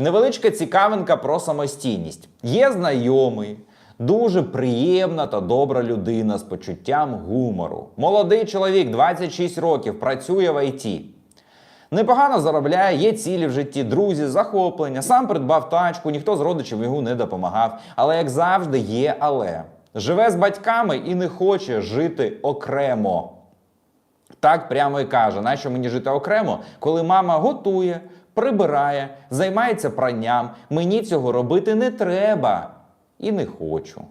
Невеличка цікавинка про самостійність. Є знайомий, дуже приємна та добра людина з почуттям гумору. Молодий чоловік, 26 років, працює в ІТ. Непогано заробляє, є цілі в житті, друзі, захоплення, сам придбав тачку, ніхто з родичів йому не допомагав. Але як завжди, є але. Живе з батьками і не хоче жити окремо. Так прямо і каже, нащо мені жити окремо, коли мама готує, прибирає, займається пранням. Мені цього робити не треба і не хочу.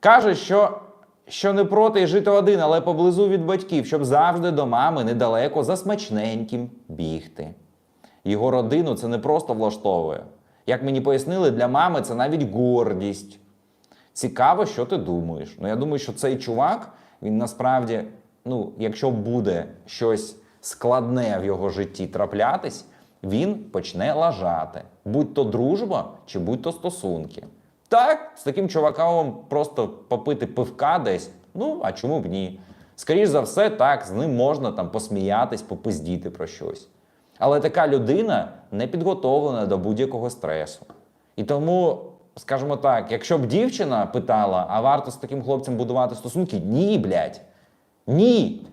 Каже, що, що не проти жити один, але поблизу від батьків, щоб завжди до мами недалеко за смачненьким бігти. Його родину це не просто влаштовує. Як мені пояснили, для мами це навіть гордість. Цікаво, що ти думаєш. Ну, я думаю, що цей чувак, він насправді, ну, якщо буде щось складне в його житті траплятись, він почне лажати. Будь то дружба чи будь то стосунки. Так, з таким чуваком просто попити пивка десь. Ну, а чому б ні? Скоріш за все, так, з ним можна там посміятись, попиздіти про щось. Але така людина не підготовлена до будь-якого стресу. І тому, скажімо так, якщо б дівчина питала, а варто з таким хлопцем будувати стосунки, ні, блядь. Ні.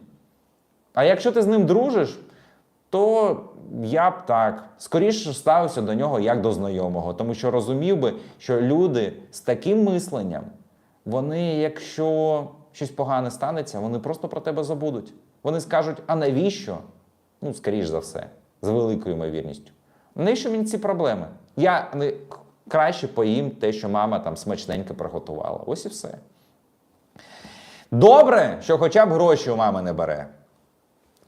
А якщо ти з ним дружиш, то я б так скоріше ставився до нього як до знайомого, тому що розумів би, що люди з таким мисленням, вони, якщо щось погане станеться, вони просто про тебе забудуть. Вони скажуть, а навіщо? Ну, скоріш за все, з великою ймовірністю. Навіщо мені ці проблеми? Я не краще поїм те, що мама там смачненько приготувала. Ось і все. Добре, що хоча б гроші у мами не бере.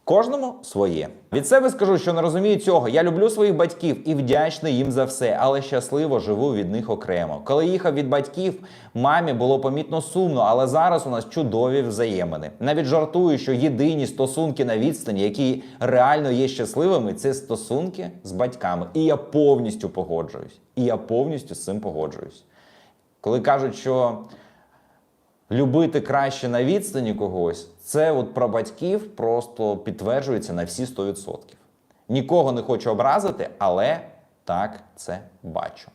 Кожному своє. Від себе скажу, що не розумію цього. Я люблю своїх батьків і вдячний їм за все, але щасливо живу від них окремо. Коли їхав від батьків, мамі було помітно сумно, але зараз у нас чудові взаємини. Навіть жартую, що єдині стосунки на відстані, які реально є щасливими, це стосунки з батьками. І я повністю погоджуюсь. І я повністю з цим погоджуюсь. Коли кажуть, що любити краще на відстані когось, це от про батьків просто підтверджується на всі 100%. Нікого не хочу образити, але так це бачу.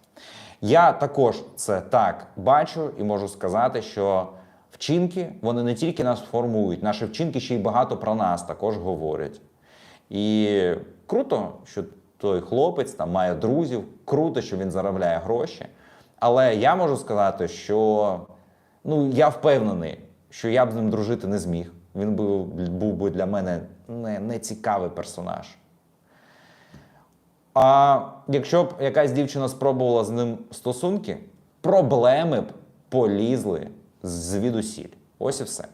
Я також це так бачу і можу сказати, що вчинки вони не тільки нас формують, наші вчинки ще й багато про нас також говорять. І круто, що той хлопець там має друзів, круто, що він заробляє гроші. Але я можу сказати, що ну, я впевнений, що я б з ним дружити не зміг. Він був, був би для мене не, не цікавий персонаж. А якщо б якась дівчина спробувала з ним стосунки, проблеми б полізли звідусіль. Ось і все.